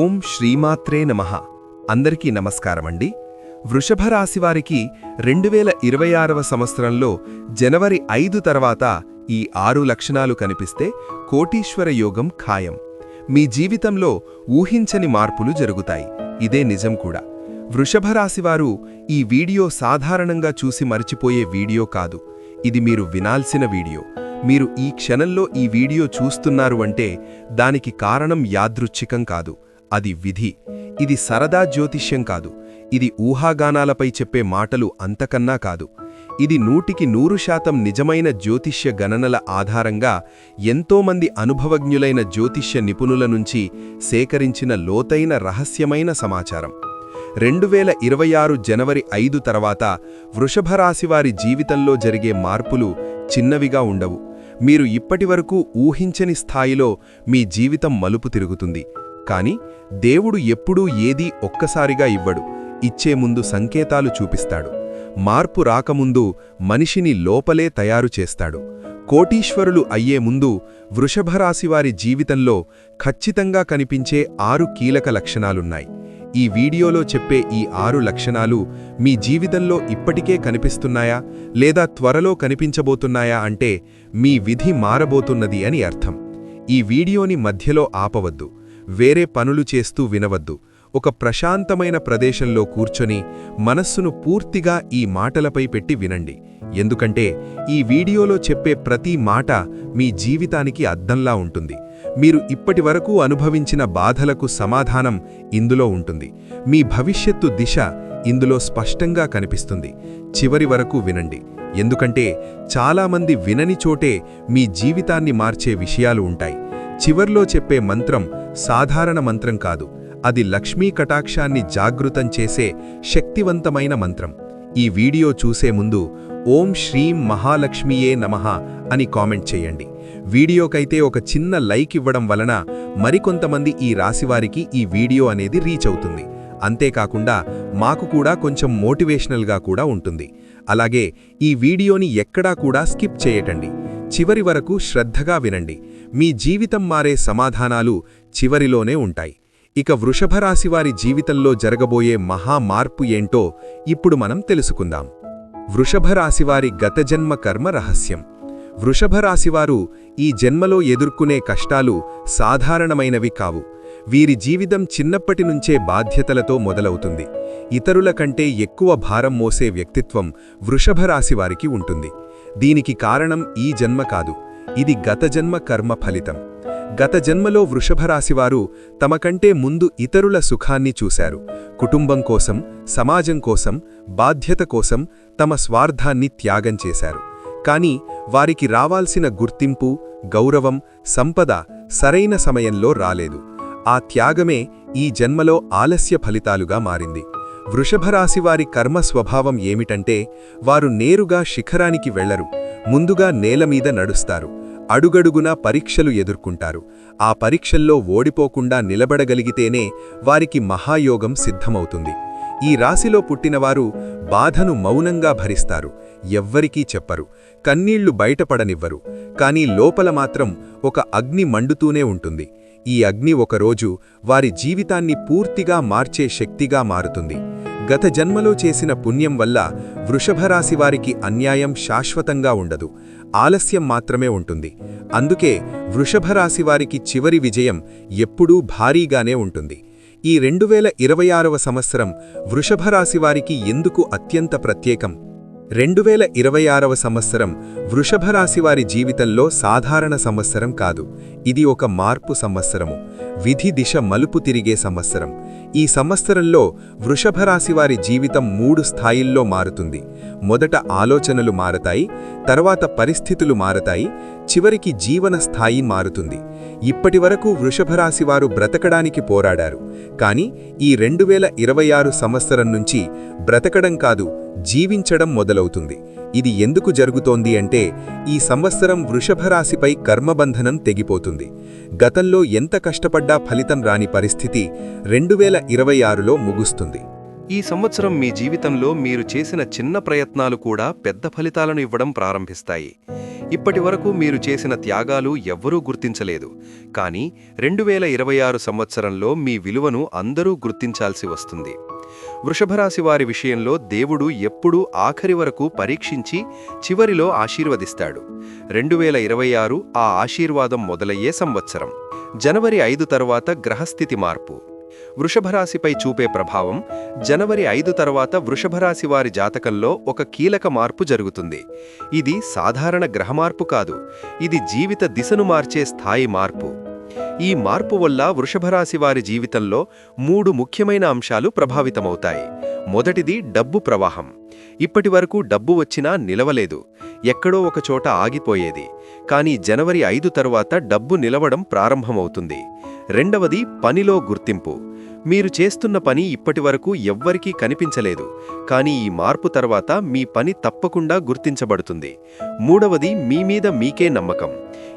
ఓం శ్రీమాత్రే నమః. అందరికీ నమస్కారమండి. వృషభ రాశివారికి రెండు వేల ఇరవై ఆరవ సంవత్సరంలో జనవరి ఐదు తర్వాత ఈ ఆరు లక్షణాలు కనిపిస్తే కోటీశ్వర యోగం ఖాయం. మీ జీవితంలో ఊహించని మార్పులు జరుగుతాయి. ఇదే నిజం కూడా. వృషభ రాశివారు ఈ వీడియో సాధారణంగా చూసి మర్చిపోయే వీడియో కాదు. ఇది మీరు వినాల్సిన వీడియో. మీరు ఈ క్షణంలో ఈ వీడియో చూస్తున్నారు అంటే దానికి కారణం యాదృచ్ఛికం కాదు. అది విధి. ఇది సరదా జ్యోతిష్యం కాదు. ఇది ఊహాగానాలపై చెప్పే మాటలు అంతకన్నా కాదు. ఇది నూటికి నూరు శాతం నిజమైన జ్యోతిష్య గణనల ఆధారంగా ఎంతోమంది అనుభవజ్ఞులైన జ్యోతిష్య నిపుణుల నుంచి సేకరించిన లోతైన రహస్యమైన సమాచారం. రెండు వేల ఇరవై ఆరు జనవరి ఐదు తర్వాత వృషభరాశివారి జీవితంలో జరిగే మార్పులు చిన్నవిగా ఉండవు. మీరు ఇప్పటివరకు ఊహించని స్థాయిలో మీ జీవితం మలుపు తిరుగుతుంది. కాని దేవుడు ఎప్పుడూ ఏదీ ఒక్కసారిగా ఇవ్వడు. ఇచ్చే ముందు సంకేతాలు చూపిస్తాడు. మార్పు రాకముందు మనిషిని లోపలే తయారు చేస్తాడు. కోటీశ్వరులు అయ్యే ముందు వృషభరాశివారి జీవితంలో ఖచ్చితంగా కనిపించే ఆరు కీలక లక్షణాలున్నాయి. ఈ వీడియోలో చెప్పే ఈ ఆరు లక్షణాలు మీ జీవితంలో ఇప్పటికే కనిపిస్తున్నాయా? లేదా త్వరలో కనిపించబోతున్నాయా అంటే మీ విధి మారబోతున్నది అని అర్థం. ఈ వీడియోని మధ్యలో ఆపవద్దు. వేరే పనులు చేస్తూ వినవద్దు. ఒక ప్రశాంతమైన ప్రదేశంలో కూర్చొని మనస్సును పూర్తిగా ఈ మాటలపై పెట్టి వినండి. ఎందుకంటే ఈ వీడియోలో చెప్పే ప్రతి మాట మీ జీవితానికి అద్దంలా ఉంటుంది. మీరు ఇప్పటివరకు అనుభవించిన బాధలకు సమాధానం ఇందులో ఉంటుంది. మీ భవిష్యత్తు దిశ ఇందులో స్పష్టంగా కనిపిస్తుంది. చివరి వరకు వినండి. ఎందుకంటే చాలామంది వినని చోటే మీ జీవితాన్ని మార్చే విషయాలు ఉంటాయి. చివర్లో చెప్పే మంత్రం సాధారణ మంత్రం కాదు. అది లక్ష్మీ కటాక్షాన్ని జాగృతం చేసే శక్తివంతమైన మంత్రం. ఈ వీడియో చూసే ముందు ఓం శ్రీం మహాలక్ష్మియే నమః అని కామెంట్ చేయండి. వీడియోకైతే ఒక చిన్న లైక్ ఇవ్వడం వలన మరికొంతమంది ఈ రాశివారికి ఈ వీడియో అనేది రీచ్ అవుతుంది. అంతేకాకుండా మాకు కూడా కొంచెం మోటివేషనల్గా కూడా ఉంటుంది. అలాగే ఈ వీడియోని ఎక్కడా కూడా స్కిప్ చేయటండి. చివరి వరకు శ్రద్ధగా వినండి. మీ జీవితం మారే సమాధానాలు చివరిలోనే ఉంటాయి. ఇక వృషభరాశివారి జీవితంలో జరగబోయే మహా మార్పు ఏంటో ఇప్పుడు మనం తెలుసుకుందాం. వృషభరాశివారి గతజన్మ కర్మ రహస్యం. వృషభరాశివారు ఈ జన్మలో ఎదుర్కొనే కష్టాలు సాధారణమైనవి కావు. వీరి జీవితం చిన్నప్పటి నుంచే బాధ్యతలతో మొదలవుతుంది. ఇతరుల కంటే ఎక్కువ భారం మోసే వ్యక్తిత్వం వృషభరాశివారికి ఉంటుంది. దీనికి కారణం ఈ జన్మ కాదు. ఇది గతజన్మ కర్మ ఫలితం. గత జన్మలో వృషభరాశివారు తమకంటే ముందు ఇతరుల సుఖాన్ని చూశారు. కుటుంబం కోసం సమాజం కోసం బాధ్యత కోసం తమ స్వార్థాన్ని త్యాగం చేశారు. కాని వారికి రావాల్సిన గుర్తింపు గౌరవం సంపద సరైన సమయంలో రాలేదు. ఆ త్యాగమే ఈ జన్మలో ఆలస్య ఫలితాలుగా మారింది. వృషభరాశివారి కర్మ స్వభావం ఏమిటంటే వారు నేరుగా శిఖరానికి వెళ్ళరు ముందుగా నేలమీద నడుస్తారు. అడుగడుగునా పరీక్షలు ఎదుర్కొంటారు. ఆ పరీక్షల్లో ఓడిపోకుండా నిలబడగలిగితేనే వారికి మహాయోగం సిద్ధమవుతుంది. ఈ రాశిలో పుట్టినవారు బాధను మౌనంగా భరిస్తారు. ఎవ్వరికీ చెప్పరు. కన్నీళ్ళు బయటపడనివ్వరు. కాని లోపల మాత్రం ఒక అగ్ని మండుతూనే ఉంటుంది. ఈ అగ్ని ఒకరోజు వారి జీవితాన్ని పూర్తిగా మార్చే శక్తిగా మారుతుంది. గత జన్మలో చేసిన పుణ్యం వల్ల వృషభరాశివారికి అన్యాయం శాశ్వతంగా ఉండదు. ఆలస్యం మాత్రమే ఉంటుంది. అందుకే వృషభరాశివారికి చివరి విజయం ఎప్పుడూ భారీగానే ఉంటుంది. ఈ రెండు వేల ఇరవై ఆరవ సంవత్సరం వృషభరాశివారికి ఎందుకు అత్యంత ప్రత్యేకం? రెండు వేల ఇరవై ఆరవ సంవత్సరం వృషభరాశివారి జీవితంలో సాధారణ సంవత్సరం కాదు. ఇది ఒక మార్పు సంవత్సరము. విధి దిశ మలుపు తిరిగే సంవత్సరం. ఈ సంవత్సరంలో వృషభరాశివారి జీవితం మూడు స్థాయిల్లో మారుతుంది. మొదట ఆలోచనలు మారతాయి తర్వాత పరిస్థితులు మారతాయి చివరికి జీవన స్థాయి మారుతుంది. ఇప్పటివరకు వృషభరాశివారు బ్రతకడానికి పోరాడారు. కాని ఈ రెండు వేల ఇరవై ఆరు సంవత్సరం నుంచి బ్రతకడం కాదు జీవించడం మొదలవుతుంది. ఇది ఎందుకు జరుగుతోంది అంటే ఈ సంవత్సరం వృషభరాశిపై కర్మబంధనం తెగిపోతుంది. గతంలో ఎంత కష్టపడ్డా ఫలితం రాని పరిస్థితి రెండు వేల ఇరవై ఆరులో ముగుస్తుంది. ఈ సంవత్సరం మీ జీవితంలో మీరు చేసిన చిన్న ప్రయత్నాలు కూడా పెద్ద ఫలితాలను ఇవ్వడం ప్రారంభిస్తాయి. ఇప్పటి వరకు మీరు చేసిన త్యాగాలు ఎవ్వరూ గుర్తించలేదు. కానీ రెండు వేల ఇరవై ఆరు సంవత్సరంలో మీ విలువను అందరూ గుర్తించాల్సి వస్తుంది. వృషభరాశి వారి విషయంలో దేవుడు ఎప్పుడూ ఆఖరి వరకు పరీక్షించి చివరిలో ఆశీర్వదిస్తాడు. రెండు వేల ఇరవై ఆరు ఆ ఆశీర్వాదం మొదలయ్యే సంవత్సరం. జనవరి ఐదు తరువాత గ్రహస్థితి మార్పు. వృషభరాశిపై చూపే ప్రభావం జనవరి ఐదు తర్వాత వృషభరాశి వారి జాతకంలో ఒక కీలక మార్పు జరుగుతుంది. ఇది సాధారణ గ్రహమార్పు కాదు ఇది జీవిత దిశను మార్చే స్థాయి మార్పు. ఈ మార్పు వల్ల వృషభరాశి వారి జీవితంలో మూడు ముఖ్యమైన అంశాలు ప్రభావితమవుతాయి. మొదటిది డబ్బు ప్రవాహం. ఇప్పటివరకు డబ్బు వచ్చినా నిలవలేదు. ఎక్కడో ఒకచోట ఆగిపోయేది. కానీ జనవరి ఐదు తరువాత డబ్బు నిలవడం ప్రారంభమవుతుంది. రెండవది పనిలో గుర్తింపు. మీరు చేస్తున్న పని ఇప్పటివరకు ఎవ్వరికీ కనిపించలేదు. కానీ ఈ మార్పు తర్వాత మీ పని తప్పకుండా గుర్తించబడుతుంది. మూడవది మీ మీద మీకే నమ్మకం.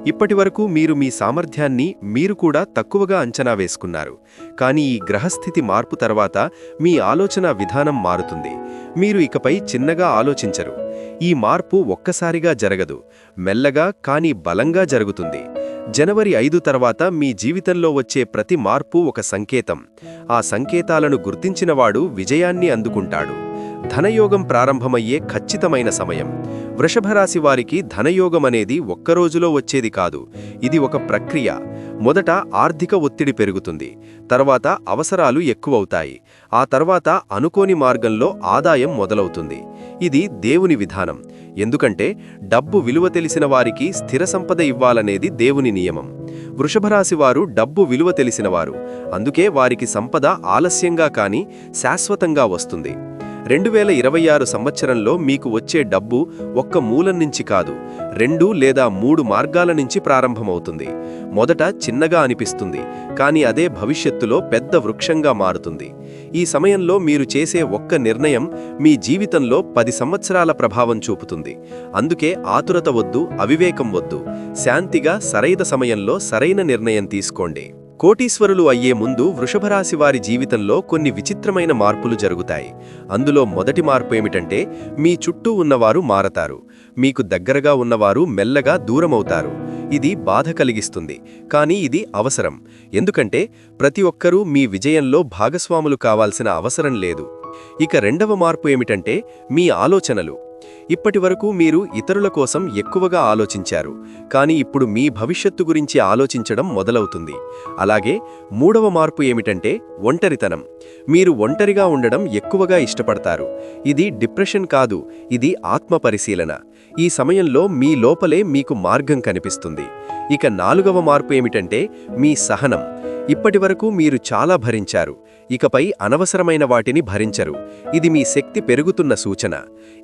ఇప్పటివరకు మీరు మీ సామర్థ్యాన్ని మీరు కూడా తక్కువగా అంచనా వేసుకున్నారు. కానీ ఈ గ్రహస్థితి మార్పు తర్వాత మీ ఆలోచన విధానం మారుతుంది. మీరు ఇకపై చిన్నగా ఆలోచించరు. ఈ మార్పు ఒక్కసారిగా జరగదు. మెల్లగా కానీ బలంగా జరుగుతుంది. జనవరి ఐదు తర్వాత మీ జీవితంలో వచ్చే ప్రతి మార్పు ఒక సంకేతం. ఆ సంకేతాలను గుర్తించినవాడు విజయాన్ని అందుకుంటాడు. ధనయోగం ప్రారంభమయ్యే ఖచ్చితమైన సమయం. వృషభరాశి వారికి ధనయోగం అనేది ఒక్కరోజులో వచ్చేది కాదు. ఇది ఒక ప్రక్రియ. మొదట ఆర్థిక ఒత్తిడి పెరుగుతుంది. తర్వాత అవసరాలు ఎక్కువవుతాయి. ఆ తర్వాత అనుకోని మార్గంలో ఆదాయం మొదలవుతుంది. ఇది దేవుని విధానం. ఎందుకంటే డబ్బు విలువ తెలిసిన వారికి స్థిర సంపద ఇవ్వాలనేది దేవుని నియమం. వృషభరాశి వారు డబ్బు విలువ తెలిసినవారు అందుకే వారికి సంపద ఆలస్యంగా కాని శాశ్వతంగా వస్తుంది. రెండు వేల ఇరవై ఆరు సంవత్సరంలో మీకు వచ్చే డబ్బు ఒక్క మూలం నుంచి కాదు రెండు లేదా మూడు మార్గాల నుంచి ప్రారంభమవుతుంది. మొదట చిన్నగా అనిపిస్తుంది కానీ అదే భవిష్యత్తులో పెద్ద వృక్షంగా మారుతుంది. ఈ సమయంలో మీరు చేసే ఒక్క నిర్ణయం మీ జీవితంలో పది సంవత్సరాల ప్రభావం చూపుతుంది. అందుకే ఆతురత వద్దు అవివేకం వద్దు. శాంతిగా సరైన సమయంలో సరైన నిర్ణయం తీసుకోండి. కోటీశ్వరులు అయ్యే ముందు వృషభరాశి వారి జీవితంలో కొన్ని విచిత్రమైన మార్పులు జరుగుతాయి. అందులో మొదటి మార్పు ఏమిటంటే మీ చుట్టూ ఉన్నవారు మారతారు. మీకు దగ్గరగా ఉన్నవారు మెల్లగా దూరమవుతారు. ఇది బాధ కలిగిస్తుంది. కానీ ఇది అవసరం. ఎందుకంటే ప్రతి ఒక్కరూ మీ విజయంలో భాగస్వాములు కావాల్సిన అవసరం లేదు. ఇక రెండవ మార్పు ఏమిటంటే మీ ఆలోచనలు. ఇప్పటివరకు మీరు ఇతరుల కోసం ఎక్కువగా ఆలోచించారు కానీ ఇప్పుడు మీ భవిష్యత్తు గురించి ఆలోచించడం మొదలవుతుంది. అలాగే మూడవ మార్పు ఏమిటంటే ఒంటరితనం. మీరు ఒంటరిగా ఉండడం ఎక్కువగా ఇష్టపడతారు. ఇది డిప్రెషన్ కాదు ఇది ఆత్మ పరిశీలన. ఈ సమయంలో మీ లోపలే మీకు మార్గం కనిపిస్తుంది. ఇక నాలుగవ మార్పు ఏమిటంటే మీ సహనం. ఇప్పటివరకు మీరు చాలా భరించారు. ఇకపై అనవసరమైన వాటిని భరించరు. ఇది మీ శక్తి పెరుగుతున్న సూచన.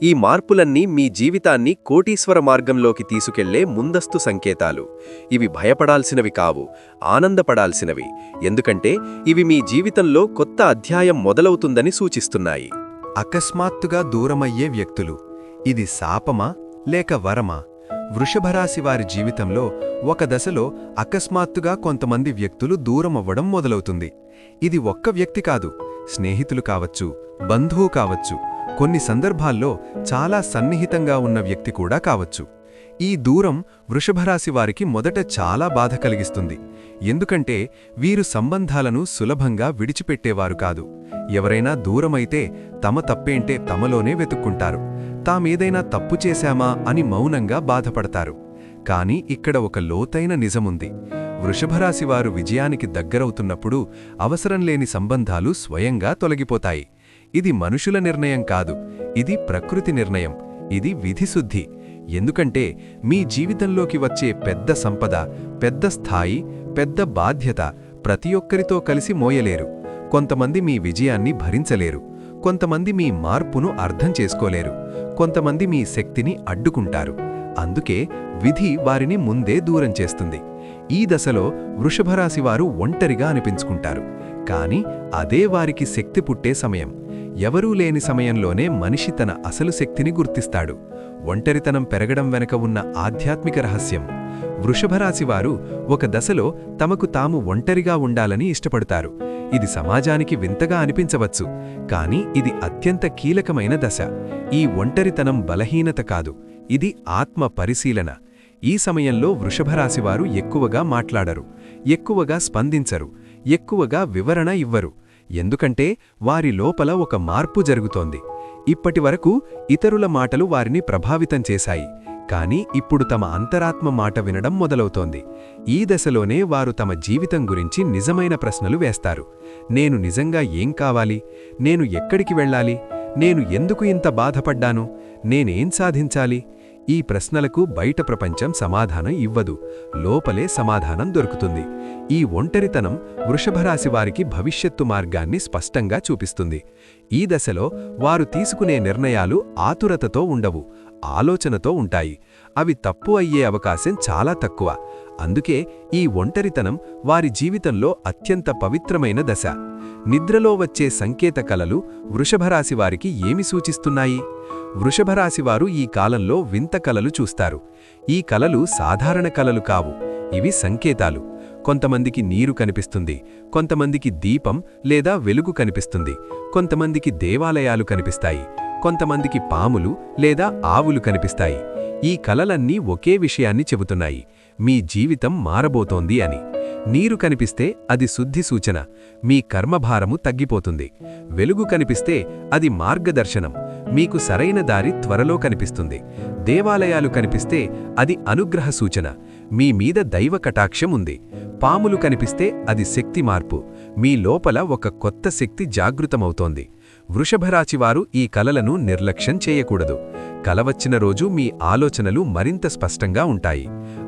ఈ మార్పులన్నీ మీ జీవితాన్ని కోటీశ్వర మార్గంలోకి తీసుకెళ్ళే ముందస్తు సంకేతాలు. ఇవి భయపడాల్సినవి కావు ఆనందపడాల్సినవి. ఎందుకంటే ఇవి మీ జీవితంలో కొత్త అధ్యాయం మొదలవుతుందని సూచిస్తున్నాయి. అకస్మాత్తుగా దూరమయ్యే వ్యక్తులు. ఇది శాపమా లేక వరమా? వృషభరాశి వారి జీవితంలో ఒక దశలో అకస్మాత్తుగా కొంతమంది వ్యక్తులు దూరమవ్వడం మొదలవుతుంది. ఇది ఒక్క వ్యక్తి కాదు స్నేహితులు కావచ్చు బంధువు కావచ్చు కొన్ని సందర్భాల్లో చాలా సన్నిహితంగా ఉన్న వ్యక్తి కూడా కావచ్చు. ఈ దూరం వృషభరాశి వారికి మొదట చాలా బాధ కలిగిస్తుంది. ఎందుకంటే వీరు సంబంధాలను సులభంగా విడిచిపెట్టేవారు కాదు. ఎవరైనా దూరమైతే తమ తప్పేంటే తమలోనే వెతుక్కుంటారు. తామేదైనా తప్పు చేశామా అని మౌనంగా బాధపడతారు. కాని ఇక్కడ ఒక లోతైన నిజముంది. వృషభరాశివారు విజయానికి దగ్గరవుతున్నప్పుడు అవసరం లేని సంబంధాలు స్వయంగా తొలగిపోతాయి. ఇది మనుషుల నిర్ణయం కాదు. ఇది ప్రకృతి నిర్ణయం. ఇది విధిశుద్ధి ఎందుకంటే మీ జీవితంలోకి వచ్చే పెద్ద సంపద పెద్ద స్థాయి పెద్ద బాధ్యత ప్రతి ఒక్కరితో కలిసి మోయలేరు. కొంతమంది మీ విజయాన్ని భరించలేరు. కొంతమంది మీ మార్పును అర్థం చేసుకోలేరు. కొంతమంది మీ శక్తిని అడ్డుకుంటారు. అందుకే విధి వారిని ముందే దూరం చేస్తుంది. ఈ దశలో వృషభరాశివారు ఒంటరిగా అనిపించుకుంటారు. కాని అదే వారికి శక్తి పుట్టే సమయం. ఎవరూ లేని సమయంలోనే మనిషి తన అసలు శక్తిని గుర్తిస్తాడు. ఒంటరితనం పెరగడం వెనక ఉన్న ఆధ్యాత్మిక రహస్యం. వృషభరాశివారు ఒక దశలో తమకు తాము ఒంటరిగా ఉండాలని ఇష్టపడతారు. ఇది సమాజానికి వింతగా అనిపించవచ్చు కానీ ఇది అత్యంత కీలకమైన దశ. ఈ ఒంటరితనం బలహీనత కాదు ఇది ఆత్మ పరిశీలన. ఈ సమయంలో వృషభరాశివారు ఎక్కువగా మాట్లాడరు ఎక్కువగా స్పందించరు ఎక్కువగా వివరణ ఇవ్వరు. ఎందుకంటే వారి లోపల ఒక మార్పు జరుగుతోంది. ఇప్పటివరకు ఇతరుల మాటలు వారిని ప్రభావితం చేశాయి. కానీ ఇప్పుడు తమ అంతరాత్మ మాట వినడం మొదలవుతోంది. ఈ దశలోనే వారు తమ జీవితం గురించి నిజమైన ప్రశ్నలు వేస్తారు. నేను నిజంగా ఏం కావాలి? నేను ఎక్కడికి వెళ్ళాలి? నేను ఎందుకు ఇంత బాధపడ్డాను? నేనేం సాధించాలి? ఈ ప్రశ్నలకు బయట ప్రపంచం సమాధానం ఇవ్వదు. లోపలే సమాధానం దొరుకుతుంది. ఈ ఒంటరితనం వృషభరాశి వారికి భవిష్యత్తు మార్గాన్ని స్పష్టంగా చూపిస్తుంది. ఈ దశలో వారు తీసుకునే నిర్ణయాలు ఆతురతతో ఉండవు. ఆలోచనతో ఉంటాయి. అవి తప్పు అయ్యే అవకాశం చాలా తక్కువ. అందుకే ఈ ఒంటరితనం వారి జీవితంలో అత్యంత పవిత్రమైన దశ. నిద్రలో వచ్చే సంకేత కలలు వృషభరాశివారికి ఏమి సూచిస్తున్నాయి? వృషభరాశివారు ఈ కాలంలో వింత కలలు చూస్తారు. ఈ కలలు సాధారణ కలలు కావు. ఇవి సంకేతాలు. కొంతమందికి నీరు కనిపిస్తుంది. కొంతమందికి దీపం లేదా వెలుగు కనిపిస్తుంది. కొంతమందికి దేవాలయాలు కనిపిస్తాయి. కొంతమందికి పాములు లేదా ఆవులు కనిపిస్తాయి. ఈ కలలన్నీ ఒకే విషయాన్ని చెబుతున్నాయి. మీ జీవితం మారబోతోంది అని. నీరు కనిపిస్తే అది శుద్ధి సూచన. మీ కర్మభారము తగ్గిపోతుంది. వెలుగు కనిపిస్తే అది మార్గదర్శనం. మీకు సరైన దారి త్వరలో కనిపిస్తుంది. దేవాలయాలు కనిపిస్తే అది అనుగ్రహ సూచన. మీ మీద దైవ కటాక్షం ఉంది. పాములు కనిపిస్తే అది శక్తి మార్పు. మీ లోపల ఒక కొత్త శక్తి జాగృతమవుతోంది. వృషభరాశివారు ఈ కలలను నిర్లక్ష్యం చేయకూడదు. కలవచ్చిన రోజు మీ ఆలోచనలు మరింత స్పష్టంగా ఉంటాయి.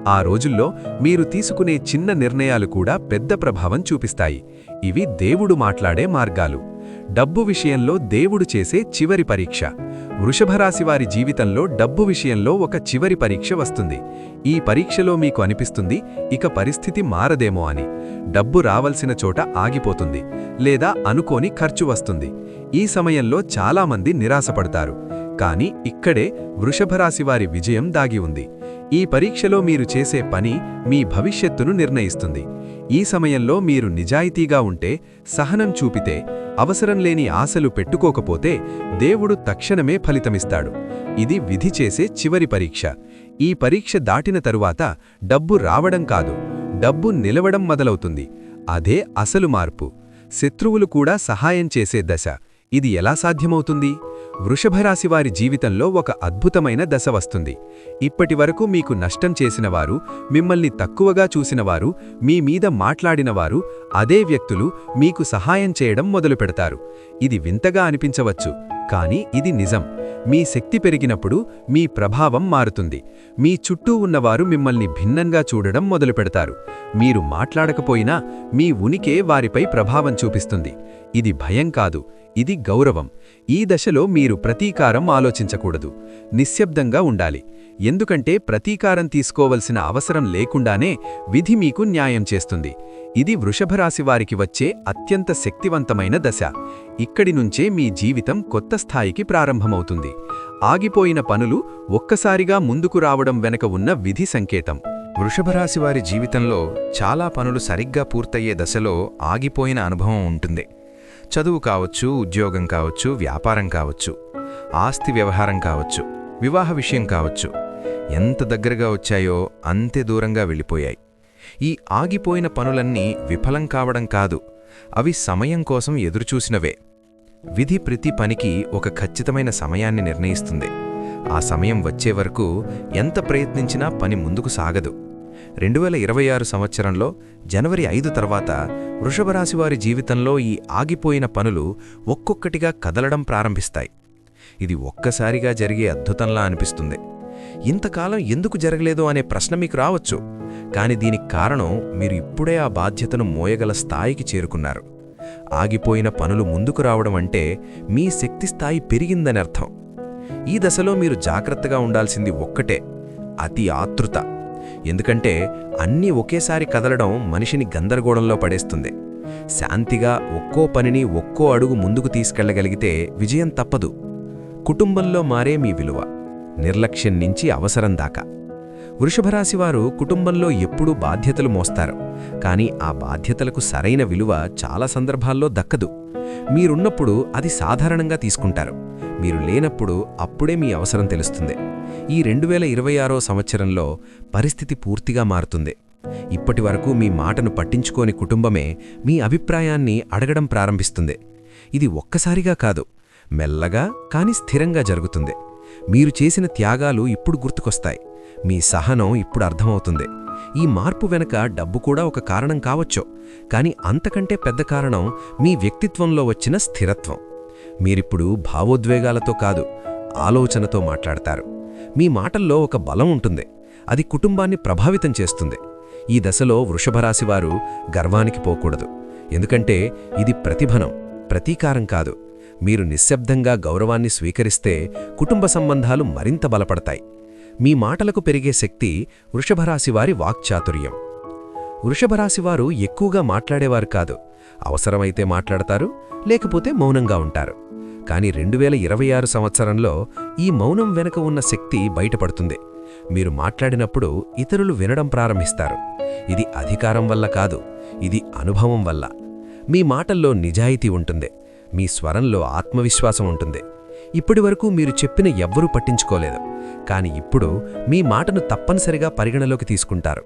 ఆ రోజుల్లో మీరు తీసుకునే చిన్న నిర్ణయాలు కూడా పెద్ద ప్రభావం చూపిస్తాయి. ఇవి దేవుడు మాట్లాడే మార్గాలు. డబ్బు విషయంలో దేవుడు చేసే చివరి పరీక్ష. వృషభరాశివారి జీవితంలో డబ్బు విషయంలో ఒక చివరి పరీక్ష వస్తుంది. ఈ పరీక్షలో మీకు అనిపిస్తుంది ఇక పరిస్థితి మారదేమో అని. డబ్బు రావలసిన చోట ఆగిపోతుంది లేదా అనుకోని ఖర్చు వస్తుంది. ఈ సమయంలో చాలామంది నిరాశపడతారు. కానీ ఇక్కడే వృషభరాశివారి విజయం దాగి ఉంది. ఈ పరీక్షలో మీరు చేసే పని మీ భవిష్యత్తును నిర్ణయిస్తుంది. ఈ సమయంలో మీరు నిజాయితీగా ఉంటే సహనం చూపితే అవసరం లేని ఆశలు పెట్టుకోకపోతే దేవుడు తక్షణమే ఫలితమిస్తాడు. ఇది విధి చేసే చివరి పరీక్ష. ఈ పరీక్ష దాటిన తరువాత డబ్బు రావడం కాదు డబ్బు నిలవడం మొదలవుతుంది. అదే అసలు మార్పు. శత్రువులు కూడా సహాయం చేసే దశ. ఇది ఎలా సాధ్యమవుతుంది? వృషభరాశివారి జీవితంలో ఒక అద్భుతమైన దశ వస్తుంది. ఇప్పటివరకు మీకు నష్టం చేసినవారు మిమ్మల్ని తక్కువగా చూసినవారు మీ మీద మాట్లాడినవారు అదే వ్యక్తులు మీకు సహాయం చేయడం మొదలుపెడతారు ఇది వింతగా అనిపించవచ్చు కానీ ఇది నిజం. మీ శక్తి పెరిగినప్పుడు మీ ప్రభావం మారుతుంది. మీ చుట్టూ ఉన్నవారు మిమ్మల్ని భిన్నంగా చూడడం మొదలుపెడతారు మీరు మాట్లాడకపోయినా మీ ఉనికే వారిపై ప్రభావం చూపిస్తుంది. ఇది భయం కాదు ఇది గౌరవం. ఈ దశలో మీరు ప్రతీకారం ఆలోచించకూడదు. నిశ్శబ్దంగా ఉండాలి. ఎందుకంటే ప్రతీకారం తీసుకోవలసిన అవసరం లేకుండానే విధి మీకు న్యాయం చేస్తుంది. ఇది వృషభరాశివారికి వచ్చే అత్యంత శక్తివంతమైన దశ. ఇక్కడి నుంచే మీ జీవితం కొత్త స్థాయికి ప్రారంభమవుతుంది. ఆగిపోయిన పనులు ఒక్కసారిగా ముందుకు రావడం వెనక ఉన్న విధి సంకేతం. వృషభరాశివారి జీవితంలో చాలా పనులు సరిగ్గా పూర్తయ్యే దశలో ఆగిపోయిన అనుభవం ఉంటుంది. చదువు కావచ్చు ఉద్యోగం కావచ్చు వ్యాపారం కావచ్చు ఆస్తి వ్యవహారం కావచ్చు వివాహ విషయం కావచ్చు ఎంత దగ్గరగా వచ్చాయో అంతే దూరంగా వెళ్ళిపోయాయి. ఈ ఆగిపోయిన పనులన్నీ విఫలం కావడం కాదు అవి సమయం కోసం ఎదురుచూసినవే. విధి ప్రతి పనికి ఒక ఖచ్చితమైన సమయాన్ని నిర్ణయిస్తుంది. ఆ సమయం వచ్చే వరకు ఎంత ప్రయత్నించినా పని ముందుకు సాగదు. రెండు వేల ఇరవై ఆరు సంవత్సరంలో జనవరి ఐదు తర్వాత వృషభరాశివారి జీవితంలో ఈ ఆగిపోయిన పనులు ఒక్కొక్కటిగా కదలడం ప్రారంభిస్తాయి. ఇది ఒక్కసారిగా జరిగే అద్భుతంలా అనిపిస్తుంది. ఇంతకాలం ఎందుకు జరగలేదో అనే ప్రశ్న మీకు రావచ్చు. కానీ దీనికి కారణం మీరు ఇప్పుడే ఆ బాధ్యతను మోయగల స్థాయికి చేరుకున్నారు. ఆగిపోయిన పనులు ముందుకు రావడం అంటే మీ శక్తి స్థాయి పెరిగిందని అర్థం. ఈ దశలో మీరు జాగ్రత్తగా ఉండాల్సింది ఒక్కటే అతి ఆతృత. ఎందుకంటే అన్నీ ఒకేసారి కదలడం మనిషిని గందరగోళంలో పడేస్తుంది. శాంతిగా ఒక్కో పనిని ఒక్కో అడుగు ముందుకు తీసుకెళ్ళగలిగితే విజయం తప్పదు. కుటుంబంలో మారే మీ విలువ నిర్లక్ష్యం నుంచి అవసరం దాకా. వృషభరాశివారు కుటుంబంలో ఎప్పుడూ బాధ్యతలు మోస్తారు. కానీ ఆ బాధ్యతలకు సరైన విలువ చాలా సందర్భాల్లో దక్కదు. మీరున్నప్పుడు అది సాధారణంగా తీసుకుంటారు. మీరు లేనప్పుడు అప్పుడే మీ అవసరం తెలుస్తుంది. ఈ రెండు వేల ఇరవై ఆరో సంవత్సరంలో పరిస్థితి పూర్తిగా మారుతుంది. ఇప్పటి వరకు మీ మాటను పట్టించుకోని కుటుంబమే మీ అభిప్రాయాన్ని అడగడం ప్రారంభిస్తుంది. ఇది ఒక్కసారిగా కాదు మెల్లగా కాని స్థిరంగా జరుగుతుంది. మీరు చేసిన త్యాగాలు ఇప్పుడు గుర్తుకొస్తాయి. మీ సహనం ఇప్పుడు అర్థమవుతుంది. ఈ మార్పు వెనక డబ్బు కూడా ఒక కారణం కావచ్చో. కాని అంతకంటే పెద్ద కారణం మీ వ్యక్తిత్వంలో వచ్చిన స్థిరత్వం. మీరిప్పుడు భావోద్వేగాలతో కాదు ఆలోచనతో మాట్లాడతారు. మీ మాటల్లో ఒక బలం ఉంటుంది. అది కుటుంబాన్ని ప్రభావితం చేస్తుంది. ఈ దశలో వృషభరాశివారు గర్వానికి పోకూడదు. ఎందుకంటే ఇది ప్రతిభనం ప్రతీకారం కాదు. మీరు నిశ్శబ్దంగా గౌరవాన్ని స్వీకరిస్తే కుటుంబ సంబంధాలు మరింత బలపడతాయి. మీ మాటలకు పెరిగే శక్తి వృషభరాశివారి వాక్చాతుర్యం. వృషభరాశివారు ఎక్కువగా మాట్లాడేవారు కాదు. అవసరమైతే మాట్లాడతారు లేకపోతే మౌనంగా ఉంటారు. కాని రెండు వేల ఇరవై ఆరు సంవత్సరంలో ఈ మౌనం వెనుక ఉన్న శక్తి బయటపడుతుంది. మీరు మాట్లాడినప్పుడు ఇతరులు వినడం ప్రారంభిస్తారు. ఇది అధికారం వల్ల కాదు ఇది అనుభవం వల్ల. మీ మాటల్లో నిజాయితీ ఉంటుంది మీ స్వరంలో ఆత్మవిశ్వాసం ఉంటుంది. ఇప్పటివరకు మీరు చెప్పిన ఎవ్వరూ పట్టించుకోలేదు. కాని ఇప్పుడు మీ మాటను తప్పనిసరిగా పరిగణలోకి తీసుకుంటారు.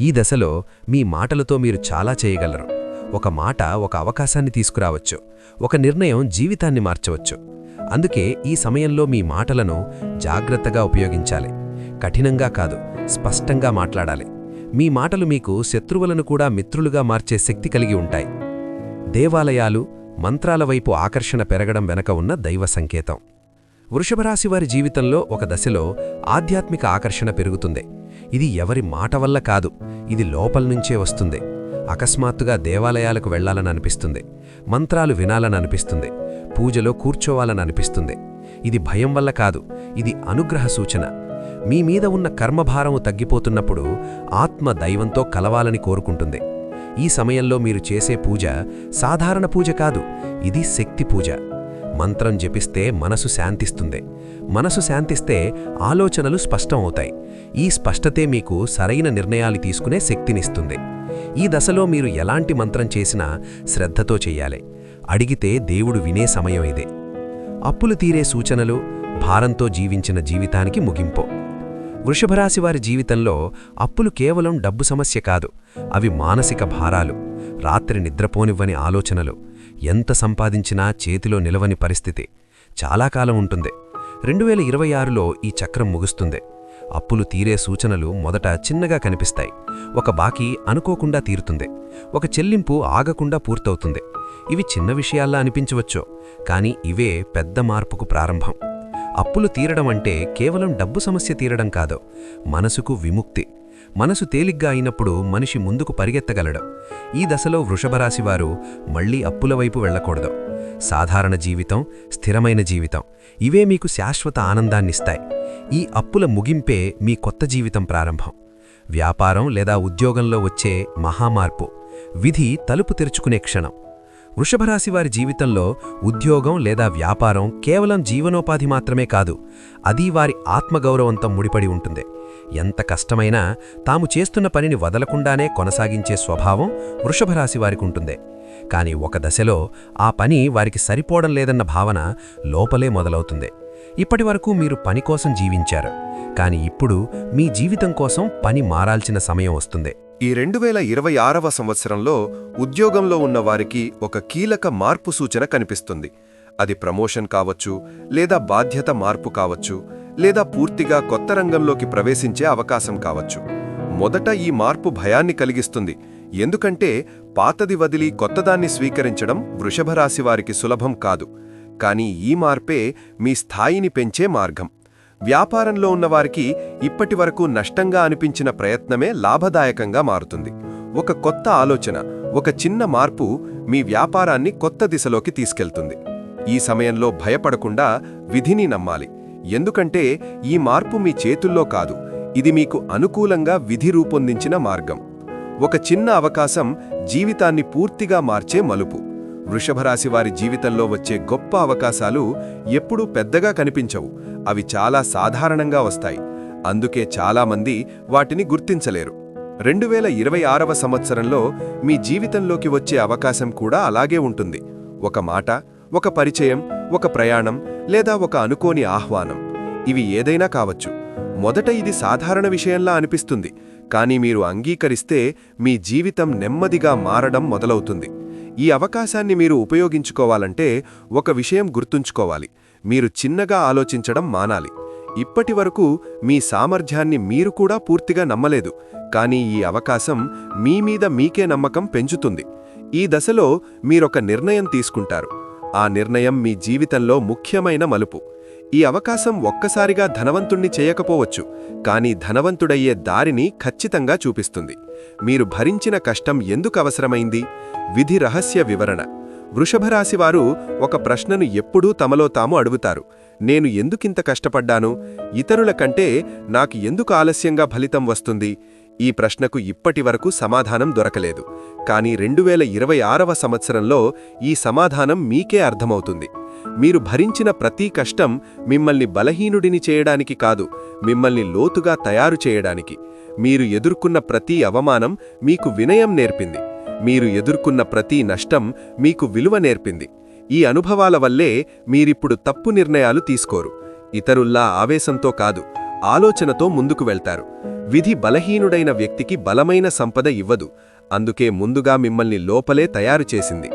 ఈ దశలో మీ మాటలతో మీరు చాలా చేయగలరు. ఒక మాట ఒక అవకాశాన్ని తీసుకురావచ్చు. ఒక నిర్ణయం జీవితాన్ని మార్చవచ్చు. అందుకే ఈ సమయంలో మీ మాటలను జాగ్రత్తగా ఉపయోగించాలి. కఠినంగా కాదు స్పష్టంగా మాట్లాడాలి. మీ మాటలు మీకు శత్రువులను కూడా మిత్రులుగా మార్చే శక్తి కలిగి ఉంటాయి. దేవాలయాలు మంత్రాల వైపు ఆకర్షణ పెరగడం వెనక ఉన్న దైవ సంకేతం. వృషభరాశివారి జీవితంలో ఒక దశలో ఆధ్యాత్మిక ఆకర్షణ పెరుగుతుంది. ఇది ఎవరి మాట వల్ల కాదు ఇది లోపల్నుంచే వస్తుంది. అకస్మాత్తుగా దేవాలయాలకు వెళ్ళాలని అనిపిస్తుంది. మంత్రాలు వినాలని అనిపిస్తుంది. పూజలో కూర్చోవాలని అనిపిస్తుంది. ఇది భయం వల్ల కాదు ఇది అనుగ్రహ సూచన. మీ మీద ఉన్న కర్మభారము తగ్గిపోతున్నప్పుడు ఆత్మ దైవంతో కలవాలని కోరుకుంటుంది. ఈ సమయంలో మీరు చేసే పూజ సాధారణ పూజ కాదు ఇది శక్తి పూజ. మంత్రం జపిస్తే మనసు శాంతిస్తుంది. మనసు శాంతిస్తే ఆలోచనలు స్పష్టం అవుతాయి ఈ స్పష్టతే మీకు సరైన నిర్ణయాలు తీసుకునే శక్తినిస్తుంది. ఈ దశలో మీరు ఎలాంటి మంత్రం చేసినా శ్రద్ధతో చెయ్యాలి అడిగితే దేవుడు వినే సమయం ఇదే. అప్పులు తీరే సూచనలు భారంతో జీవించిన జీవితానికి ముగింపు. వృషభరాశివారి జీవితంలో అప్పులు కేవలం డబ్బు సమస్య కాదు అవి మానసిక భారాలు రాత్రి నిద్రపోనివ్వని ఆలోచనలు ఎంత సంపాదించినా చేతిలో నిలవని పరిస్థితి చాలా కాలం ఉంటుంది. రెండు వేల ఇరవై ఆరులో ఈ చక్రం ముగుస్తుంది. అప్పులు తీరే సూచనలు మొదట చిన్నగా కనిపిస్తాయి ఒక బాకీ అనుకోకుండా తీరుతుంది ఒక చెల్లింపు ఆగకుండా పూర్తవుతుంది. ఇవి చిన్న విషయాల్లా అనిపించవచ్చో కానీ ఇవే పెద్ద మార్పుకు ప్రారంభం. అప్పులు తీరడం అంటే కేవలం డబ్బు సమస్య తీరడం కాదు మనసుకు విముక్తి. మనసు తేలిగ్గా అయినప్పుడు మనిషి ముందుకు పరిగెత్తగలడు. ఈ దశలో వృషభరాశివారు మళ్ళీ అప్పుల వైపు వెళ్ళకూడదు. సాధారణ జీవితం స్థిరమైన జీవితం ఇవే మీకు శాశ్వత ఆనందాన్నిస్తాయి. ఈ అప్పుల ముగింపే మీ కొత్త జీవితం ప్రారంభం. వ్యాపారం లేదా ఉద్యోగంలో వచ్చే మహామార్పు విధి తలుపు తెరుచుకునే క్షణం. వృషభరాశివారి జీవితంలో ఉద్యోగం లేదా వ్యాపారం కేవలం జీవనోపాధి మాత్రమే కాదు అది వారి ఆత్మగౌరవంతో ముడిపడి ఉంటుంది. ఎంత కష్టమైనా తాము చేస్తున్న పనిని వదలకుండానే కొనసాగించే స్వభావం వృషభరాశి వారికి ఉంటుంది. కానీ ఒక దశలో ఆ పని వారికి సరిపోవడం లేదన్న భావన లోపలే మొదలవుతుంది. ఇప్పటివరకు మీరు పని కోసం జీవించారు. కానీ ఇప్పుడు మీ జీవితం కోసం పని మారాల్సిన సమయం వస్తుంది. ఈ రెండు వేల ఇరవై ఆరవ సంవత్సరంలో ఉద్యోగంలో ఉన్న వారికి ఒక కీలక మార్పు సూచన కనిపిస్తుంది. అది ప్రమోషన్ కావచ్చు లేదా బాధ్యత మార్పు కావచ్చు లేదా పూర్తిగా కొత్త రంగంలోకి ప్రవేశించే అవకాశం కావచ్చు. మొదట ఈ మార్పు భయాన్ని కలిగిస్తుంది. ఎందుకంటే పాతది వదిలి కొత్తదాన్ని స్వీకరించడం వృషభరాశివారికి సులభం కాదు. కానీ ఈ మార్పే మీ స్థాయిని పెంచే మార్గం. వ్యాపారంలో ఉన్నవారికి ఇప్పటివరకు నష్టంగా అనిపించిన ప్రయత్నమే లాభదాయకంగా మారుతుంది. ఒక కొత్త ఆలోచన ఒక చిన్న మార్పు మీ వ్యాపారాన్ని కొత్త దిశలోకి తీసుకెళ్తుంది. ఈ సమయంలో భయపడకుండా విధిని నమ్మాలి. ఎందుకంటే ఈ మార్పు మీ చేతుల్లో కాదు ఇది మీకు అనుకూలంగా విధి రూపొందించిన మార్గం. ఒక చిన్న అవకాశం జీవితాన్ని పూర్తిగా మార్చే మలుపు. వృషభరాశి వారి జీవితంలో వచ్చే గొప్ప అవకాశాలు ఎప్పుడూ పెద్దగా కనిపించవు. అవి చాలా సాధారణంగా వస్తాయి. అందుకే చాలామంది వాటిని గుర్తించలేరు. రెండు వేల ఇరవై ఆరవ సంవత్సరంలో మీ జీవితంలోకి వచ్చే అవకాశం కూడా అలాగే ఉంటుంది. ఒక మాట ఒక పరిచయం ఒక ప్రయాణం లేదా ఒక అనుకోని ఆహ్వానం. ఇవి ఏదైనా కావచ్చు. మొదట ఇది సాధారణ విషయంలా అనిపిస్తుంది. కానీ మీరు అంగీకరిస్తే మీ జీవితం నెమ్మదిగా మారడం మొదలవుతుంది. ఈ అవకాశాన్ని మీరు ఉపయోగించుకోవాలంటే ఒక విషయం గుర్తుంచుకోవాలి. మీరు చిన్నగా ఆలోచించడం మానాలి. ఇప్పటి వరకు మీ సామర్థ్యాన్ని మీరు కూడా పూర్తిగా నమ్మలేదు. కానీ ఈ అవకాశం మీ మీద మీకే నమ్మకం పెంచుతుంది. ఈ దశలో మీరొక నిర్ణయం తీసుకుంటారు. ఆ నిర్ణయం మీ జీవితంలో ముఖ్యమైన మలుపు. ఈ అవకాశం ఒక్కసారిగా ధనవంతుణ్ణి చేయకపోవచ్చు కానీ ధనవంతుడయ్యే దారిని ఖచ్చితంగా చూపిస్తుంది. మీరు భరించిన కష్టం ఎందుకు అవసరమైంది? విధి రహస్య వివరణ. వృషభరాశివారు ఒక ప్రశ్నను ఎప్పుడూ తమలో తాము అడుగుతారు. నేను ఎందుకింత కష్టపడ్డాను? ఇతరుల కంటే నాకు ఎందుకు ఆలస్యంగా ఫలితం వస్తుంది? ఈ ప్రశ్నకు ఇప్పటివరకు సమాధానం దొరకలేదు. కానీ రెండు వేల ఇరవై ఆరవ సంవత్సరంలో ఈ సమాధానం మీకే అర్థమవుతుంది. మీరు భరించిన ప్రతి కష్టం మిమ్మల్ని బలహీనుడిని చేయడానికి కాదు మిమ్మల్ని లోతుగా తయారు చేయడానికి. మీరు ఎదుర్కొన్న ప్రతి అవమానం మీకు వినయం నేర్పింది. మీరు ఎదుర్కొన్న ప్రతి నష్టం మీకు విలువ నేర్పింది. ఈ అనుభవాల వల్లే మీరిప్పుడు తప్పు నిర్ణయాలు తీసుకోరు. ఇతరుల్లా ఆవేశంతో కాదు ఆలోచనతో ముందుకు వెళ్తారు. విధి బలహీనుడైన వ్యక్తికి బలమైన సంపద ఇవ్వదు. అందుకే ముందుగా మిమ్మల్ని లోపలే తయారు చేసింది.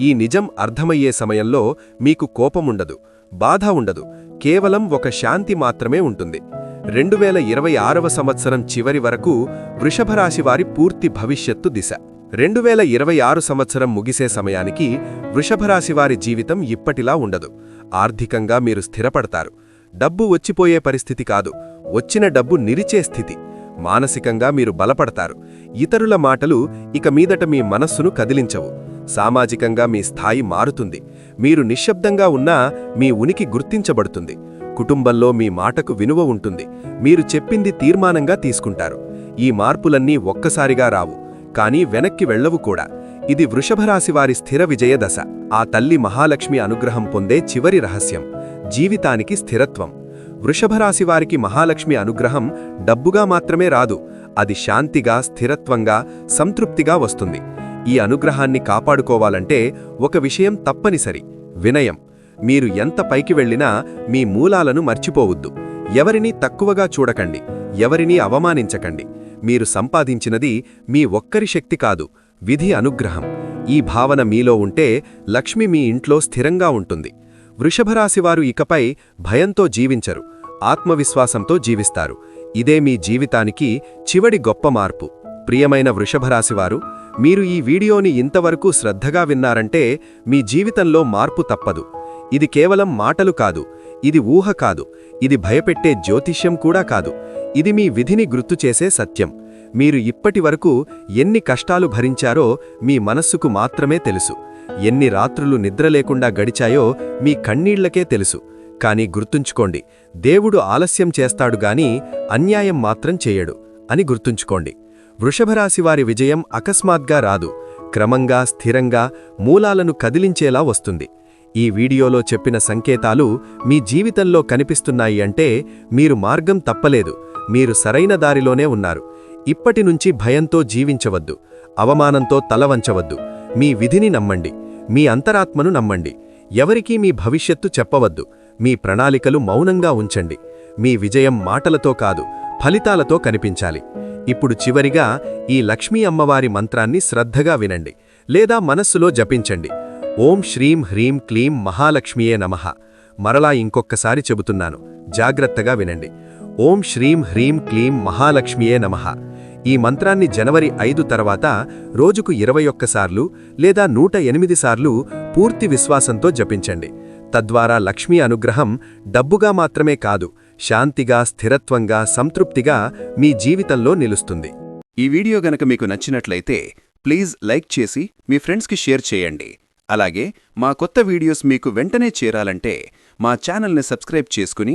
ఈ నిజం అర్థమయ్యే సమయంలో మీకు కోపముండదు బాధ ఉండదు. కేవలం ఒక శాంతి మాత్రమే ఉంటుంది. రెండు వేల ఇరవై ఆరవ సంవత్సరం చివరి వరకు వృషభరాశివారి పూర్తి భవిష్యత్తు దిశ. రెండు వేల ఇరవై ఆరు సంవత్సరం ముగిసే సమయానికి వృషభరాశివారి జీవితం ఇప్పటిలా ఉండదు. ఆర్థికంగా మీరు స్థిరపడతారు. డబ్బు వచ్చిపోయే పరిస్థితి కాదు. వచ్చిన డబ్బు నిరిచే స్థితి. మానసికంగా మీరు బలపడతారు. ఇతరుల మాటలు ఇక మీదట మీ మనస్సును కదిలించవు. సామాజికంగా మీ స్థాయి మారుతుంది. మీరు నిశ్శబ్దంగా ఉన్నా మీ ఉనికి గుర్తించబడుతుంది. కుటుంబంలో మీ మాటకు వినువ ఉంటుంది. మీరు చెప్పింది తీర్మానంగా తీసుకుంటారు. ఈ మార్పులన్నీ ఒక్కసారిగా రావు. కానీ వెనక్కి వెళ్ళవు కూడా. ఇది వృషభరాశివారి స్థిర విజయ దశ ఆ తల్లి మహాలక్ష్మి అనుగ్రహం పొందే చివరి రహస్యం. జీవితానికి స్థిరత్వం. వృషభరాశివారికి మహాలక్ష్మి అనుగ్రహం డబ్బుగా మాత్రమే రాదు. అది శాంతిగా స్థిరత్వంగా సంతృప్తిగా వస్తుంది. ఈ అనుగ్రహాన్ని కాపాడుకోవాలంటే ఒక విషయం తప్పనిసరి. వినయం. మీరు ఎంత పైకి వెళ్ళినా మీ మూలాలను మర్చిపోవద్దు. ఎవరినీ తక్కువగా చూడకండి. ఎవరినీ అవమానించకండి. మీరు సంపాదించినది మీ ఒక్కరి శక్తి కాదు విధి అనుగ్రహం. ఈ భావన మీలో ఉంటే లక్ష్మి మీ ఇంట్లో స్థిరంగా ఉంటుంది. వృషభరాశివారు ఇకపై భయంతో జీవించరు ఆత్మవిశ్వాసంతో జీవిస్తారు. ఇదే మీ జీవితానికి చివడి గొప్ప మార్పు. ప్రియమైన వృషభరాశివారు మీరు ఈ వీడియోని ఇంతవరకు శ్రద్ధగా విన్నారంటే మీ జీవితంలో మార్పు తప్పదు. ఇది కేవలం మాటలు కాదు ఇది ఊహ కాదు ఇది భయపెట్టే జ్యోతిష్యం కూడా కాదు. ఇది మీ విధిని గుర్తుచేసే సత్యం. మీరు ఇప్పటివరకు ఎన్ని కష్టాలు భరించారో మీ మనస్సుకు మాత్రమే తెలుసు. ఎన్ని రాత్రులు నిద్రలేకుండా గడిచాయో మీ కన్నీళ్ళకే తెలుసు. కానీ గుర్తుంచుకోండి దేవుడు ఆలస్యం చేస్తాడుగాని అన్యాయం మాత్రం చేయడు అని గుర్తుంచుకోండి. వృషభరాశివారి విజయం అకస్మాత్గా రాదు. క్రమంగా స్థిరంగా మూలాలను కదిలించేలా వస్తుంది. ఈ వీడియోలో చెప్పిన సంకేతాలు మీ జీవితంలో కనిపిస్తున్నాయి అంటే మీరు మార్గం తప్పలేదు. మీరు సరైన దారిలోనే ఉన్నారు. ఇప్పటినుంచి భయంతో జీవించవద్దు. అవమానంతో తలవంచవద్దు మీ విధిని నమ్మండి. మీ అంతరాత్మను నమ్మండి. ఎవరికీ మీ భవిష్యత్తు చెప్పవద్దు. మీ ప్రణాళికలు మౌనంగా ఉంచండి. మీ విజయం మాటలతో కాదు ఫలితాలతో కనిపించాలి. ఇప్పుడు చివరిగా ఈ లక్ష్మీ అమ్మవారి మంత్రాన్ని శ్రద్ధగా వినండి. లేదా మనస్సులో జపించండి. ఓం శ్రీం హ్రీం క్లీం మహాలక్ష్మియే నమః. మరలా ఇంకొక్కసారి చెబుతున్నాను. జాగ్రత్తగా వినండి. ఓం శ్రీం హ్రీం క్లీం మహాలక్ష్మియే నమః. ఈ మంత్రాన్ని జనవరి ఐదు తర్వాత రోజుకు ఇరవై ఒక్కసార్లు లేదా నూట ఎనిమిది సార్లు పూర్తి విశ్వాసంతో జపించండి. తద్వారా లక్ష్మీ అనుగ్రహం డబ్బుగా మాత్రమే కాదు శాంతిగా స్థిరత్వంగా సంతృప్తిగా మీ జీవితంలో నిలుస్తుంది. ఈ వీడియో గనక మీకు నచ్చినట్లయితే ప్లీజ్ లైక్ చేసి మీ ఫ్రెండ్స్కి షేర్ చేయండి. అలాగే మా కొత్త వీడియోస్ మీకు వెంటనే చేరాలంటే మా ఛానల్ని సబ్స్క్రైబ్ చేసుకుని